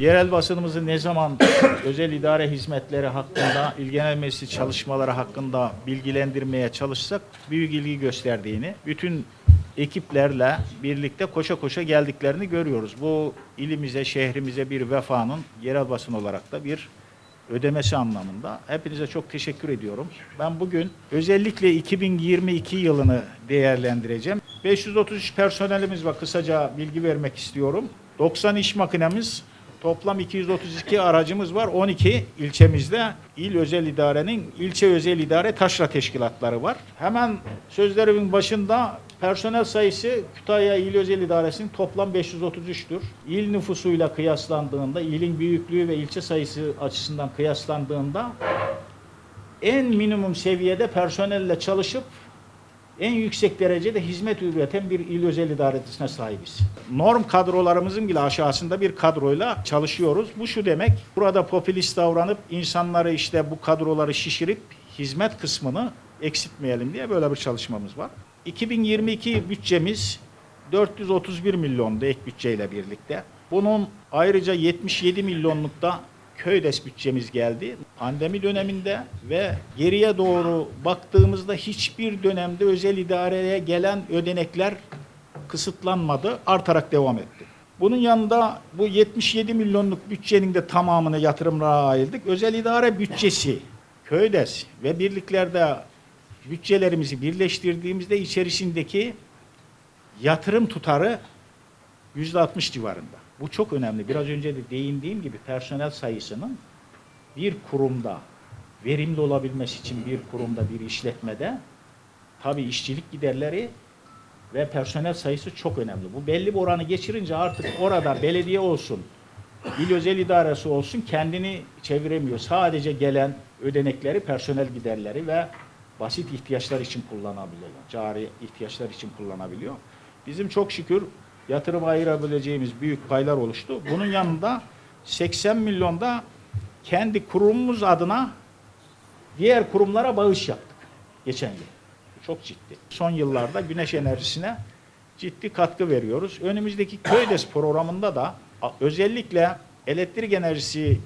Yerel basınımızı ne zaman özel idare hizmetleri hakkında, il genel meclisi çalışmaları hakkında bilgilendirmeye çalışsak büyük ilgi gösterdiğini, bütün ekiplerle birlikte koşa koşa geldiklerini görüyoruz. Bu ilimize, şehrimize bir vefanın yerel basın olarak da bir ödemesi anlamında. Hepinize çok teşekkür ediyorum. Ben bugün özellikle 2022 yılını değerlendireceğim. 533 personelimiz var. Kısaca bilgi vermek istiyorum. 90 iş makinemiz, toplam 232 aracımız var. 12 ilçemizde il özel idarenin ilçe özel idare taşra teşkilatları var. Hemen sözlerimin başında personel sayısı Kütahya İl Özel İdaresi'nin toplam 533'tür. İl nüfusuyla kıyaslandığında, ilin büyüklüğü ve ilçe sayısı açısından kıyaslandığında en minimum seviyede personelle çalışıp en yüksek derecede hizmet üreten bir il özel idaresine sahibiz. Norm kadrolarımızın bile aşağısında bir kadroyla çalışıyoruz. Bu şu demek, burada popülist davranıp insanları işte bu kadroları şişirip hizmet kısmını eksiltmeyelim diye böyle bir çalışmamız var. 2022 bütçemiz 431 milyondu ek bütçeyle birlikte. Bunun ayrıca 77 milyonlukta köydes bütçemiz geldi. Pandemi döneminde ve geriye doğru baktığımızda hiçbir dönemde özel idareye gelen ödenekler kısıtlanmadı, artarak devam etti. Bunun yanında bu 77 milyonluk bütçenin de tamamını yatırımlara ayırdık. Özel idare bütçesi, köydes ve birliklerde bütçelerimizi birleştirdiğimizde içerisindeki yatırım tutarı %60 civarında. Bu çok önemli. Biraz önce de değindiğim gibi personel sayısının bir kurumda verimli olabilmesi için bir kurumda bir işletmede tabi işçilik giderleri ve personel sayısı çok önemli. Bu belli bir oranı geçirince artık orada belediye olsun, il özel idaresi olsun kendini çeviremiyor. Sadece gelen ödenekleri, personel giderleri ve basit ihtiyaçlar için kullanabiliyor. Cari ihtiyaçlar için kullanabiliyor. Bizim çok şükür yatırım ayırabileceğimiz büyük paylar oluştu. Bunun yanında 80 milyonda kendi kurumumuz adına diğer kurumlara bağış yaptık geçen yıl. Çok ciddi. Son yıllarda güneş enerjisine ciddi katkı veriyoruz. Önümüzdeki Köydes programında da özellikle elektrik enerjisi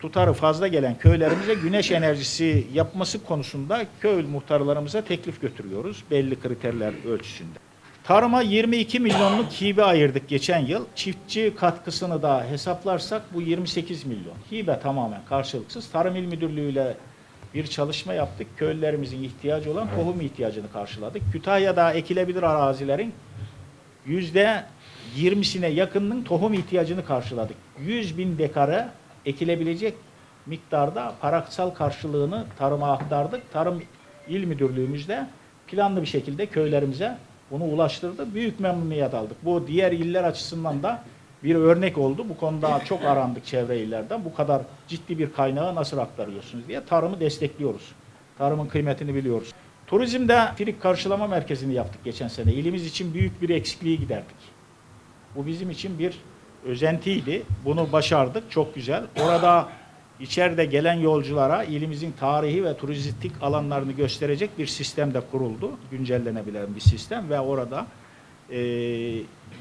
tutarı fazla gelen köylerimize güneş enerjisi yapması konusunda köy muhtarlarımıza teklif götürüyoruz belli kriterler ölçüsünde. Tarıma 22 milyonluk hibe ayırdık geçen yıl. Çiftçi katkısını da hesaplarsak bu 28 milyon. Hibe tamamen karşılıksız. Tarım İl Müdürlüğü ile bir çalışma yaptık. Köylülerimizin ihtiyacı olan tohum ihtiyacını karşıladık. Kütahya'da ekilebilir arazilerin yüzde 20'sine yakınının tohum ihtiyacını karşıladık. 100 bin dekarı ekilebilecek miktarda parasal karşılığını tarıma aktardık. Tarım İl Müdürlüğümüz de planlı bir şekilde köylerimize bunu ulaştırdı. Büyük memnuniyet aldık. Bu diğer iller açısından da bir örnek oldu. Bu konuda çok arandık çevre illerden. Bu kadar ciddi bir kaynağı nasıl aktarıyorsunuz diye tarımı destekliyoruz. Tarımın kıymetini biliyoruz. Turizmde Firik Karşılama Merkezi'ni yaptık geçen sene. İlimiz için büyük bir eksikliği giderdik. Bu bizim için bir özentiydi. Bunu başardık. Çok güzel. Orada içeride gelen yolculara ilimizin tarihi ve turistik alanlarını gösterecek bir sistem de kuruldu. Güncellenebilen bir sistem ve orada e,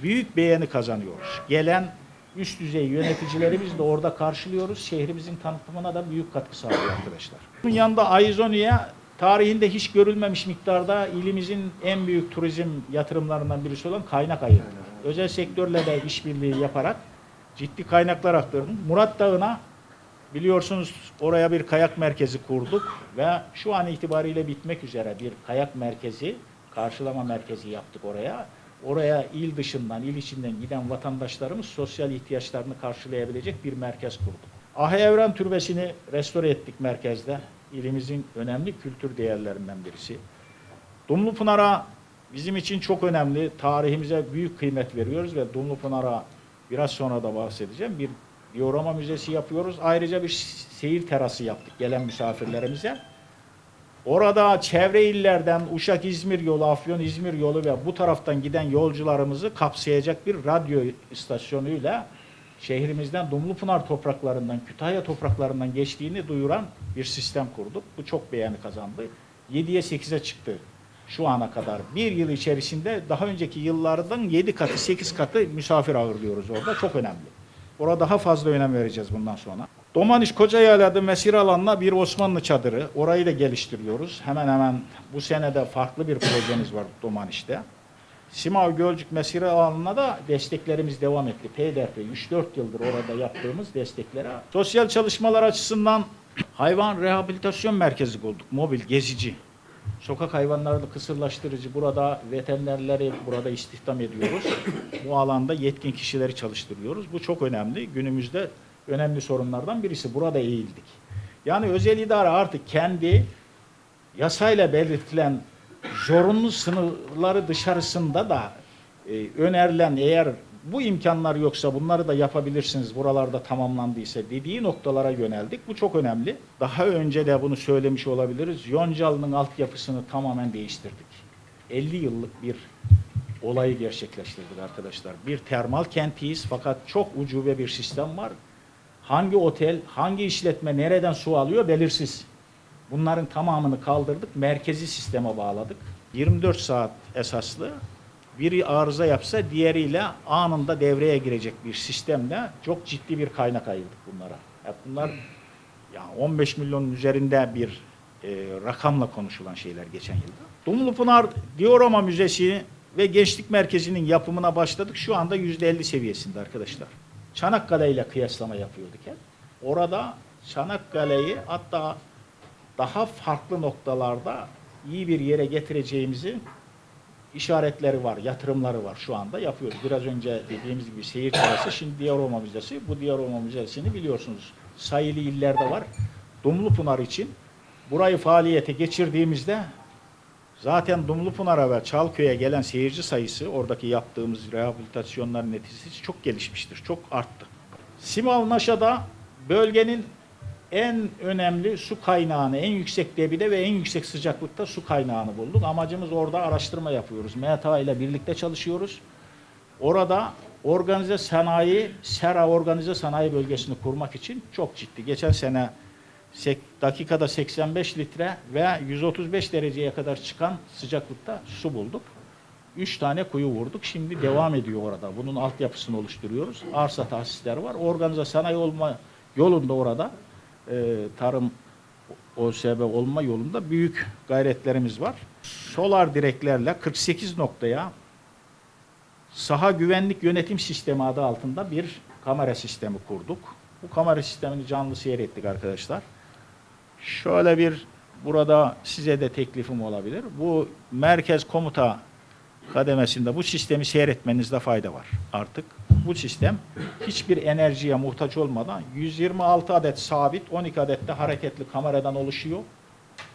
büyük beğeni kazanıyoruz. Gelen üst düzey yöneticilerimiz de orada karşılıyoruz. Şehrimizin tanıtımına da büyük katkı sağlıyor arkadaşlar. Bunun yanında Aizoni'ye tarihinde hiç görülmemiş miktarda ilimizin en büyük turizm yatırımlarından birisi olan kaynak ayırdık. Özel sektörle de işbirliği yaparak ciddi kaynaklar aktardık. Murat Dağı'na biliyorsunuz oraya bir kayak merkezi kurduk ve şu an itibariyle bitmek üzere bir kayak merkezi, karşılama merkezi yaptık oraya. Oraya il dışından, il içinden giden vatandaşlarımız sosyal ihtiyaçlarını karşılayabilecek bir merkez kurduk. Ahi Evren Türbesi'ni restore ettik merkezde. İlimizin önemli kültür değerlerinden birisi. Dumlupınar'a bizim için çok önemli. Tarihimize büyük kıymet veriyoruz ve Dumlupınar'a biraz sonra da bahsedeceğim. Bir diorama müzesi yapıyoruz. Ayrıca bir seyir terası yaptık gelen misafirlerimize. Orada çevre illerden Uşak İzmir yolu, Afyon İzmir yolu ve bu taraftan giden yolcularımızı kapsayacak bir radyo istasyonuyla şehrimizden Dumlupınar topraklarından, Kütahya topraklarından geçtiğini duyuran bir sistem kurduk. Bu çok beğeni kazandı. 7'ye 8'e çıktı şu ana kadar. Bir yıl içerisinde daha önceki yıllardan 7 katı, 8 katı misafir ağırlıyoruz orada. Çok önemli. Orada daha fazla önem vereceğiz bundan sonra. Domaniş Kocayayladı mesire alanına bir Osmanlı çadırı. Orayı da geliştiriyoruz. Hemen hemen bu sene de farklı bir projemiz var Domaniş'te. Simav Gölcük mesire alanına da desteklerimiz devam etti. PDP 3-4 yıldır orada yaptığımız desteklere. Sosyal çalışmalar açısından hayvan rehabilitasyon merkezi bulduk. Mobil, gezici. Sokak hayvanlarını kısırlaştırıcı burada veterinerleri burada istihdam ediyoruz. Bu alanda yetkin kişileri çalıştırıyoruz. Bu çok önemli. Günümüzde önemli sorunlardan birisi. Burada eğildik. Yani özel idare artık kendi yasayla belirtilen zorunlu sınırları dışarısında da e, önerilen eğer bu imkanlar yoksa bunları da yapabilirsiniz buralarda tamamlandıysa dediği noktalara yöneldik. Bu çok önemli. Daha önce de bunu söylemiş olabiliriz. Yoncalı'nın altyapısını tamamen değiştirdik. 50 yıllık bir olayı gerçekleştirdik arkadaşlar. Bir termal kentiyiz fakat çok ucube bir sistem var. Hangi otel, hangi işletme nereden su alıyor belirsiz. Bunların tamamını kaldırdık, merkezi sisteme bağladık. 24 saat esaslı. Biri arıza yapsa diğeriyle anında devreye girecek bir sistemle çok ciddi bir kaynak ayırdık bunlara. Ya bunlar yani 15 milyonun üzerinde bir e, rakamla konuşulan şeyler geçen yılda. Dumlupınar Diorama Müzesi ve Gençlik Merkezi'nin yapımına başladık. Şu anda %50 seviyesinde arkadaşlar. Çanakkale ile kıyaslama yapıyorduk hep. Orada Çanakkale'yi hatta daha farklı noktalarda iyi bir yere getireceğimizi işaretleri var, yatırımları var şu anda yapıyoruz. Biraz önce dediğimiz gibi seyir terası, şimdi Diyoroma Müzesi. Bu Diyoroma Müzesi'ni biliyorsunuz sayılı illerde var. Dumlupınar için burayı faaliyete geçirdiğimizde zaten Dumlupınar'a ve Çalköy'e gelen seyirci sayısı oradaki yaptığımız rehabilitasyonların neticesi çok gelişmiştir, çok arttı. Simav Naşa'da bölgenin en önemli su kaynağını, en yüksek debide ve en yüksek sıcaklıkta su kaynağını bulduk. Amacımız orada araştırma yapıyoruz. MTA ile birlikte çalışıyoruz. Orada organize sanayi, sera organize sanayi bölgesini kurmak için çok ciddi. Geçen sene dakikada 85 litre ve 135 dereceye kadar çıkan sıcaklıkta su bulduk. Üç tane kuyu vurduk. Şimdi devam ediyor orada. Bunun altyapısını oluşturuyoruz. Arsa tahsisleri var. Organize sanayi olma yolunda orada e, tarım OSB olma yolunda büyük gayretlerimiz var. Solar direklerle 48 noktaya saha güvenlik yönetim sistemi adı altında bir kamera sistemi kurduk. Bu kamera sistemini canlı seyrettik arkadaşlar. Şöyle bir burada size de teklifim olabilir. Bu merkez komuta kademesinde bu sistemi seyretmenizde fayda var artık. Bu sistem hiçbir enerjiye muhtaç olmadan 126 adet sabit, 12 adet de hareketli kameradan oluşuyor.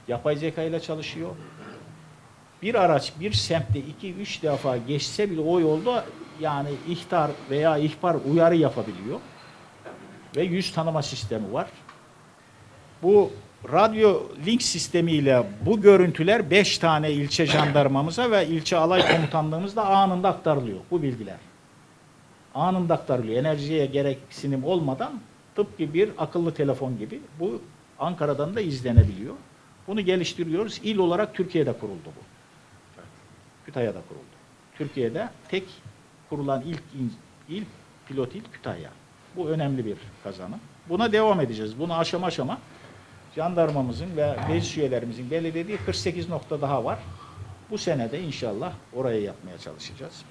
Yapay zeka ile çalışıyor. Bir araç bir semtte 2-3 defa geçse bile o yolda yani ihtar veya ihbar uyarı yapabiliyor. Ve yüz tanıma sistemi var. Bu radyo link sistemiyle bu görüntüler 5 tane ilçe jandarmamıza ve ilçe alay komutanlığımızda anında aktarılıyor bu bilgiler. Anında aktarılıyor. Enerjiye gereksinim olmadan tıpkı bir akıllı telefon gibi bu Ankara'dan da izlenebiliyor. Bunu geliştiriyoruz. İl olarak Türkiye'de kuruldu bu. Kütahya'da kuruldu. Türkiye'de tek kurulan ilk il, pilot il Kütahya. Bu önemli bir kazanım. Buna devam edeceğiz. Bunu aşama aşama jandarmamızın ve meclis üyelerimizin belirlediği 48 nokta daha var. Bu senede inşallah oraya yapmaya çalışacağız.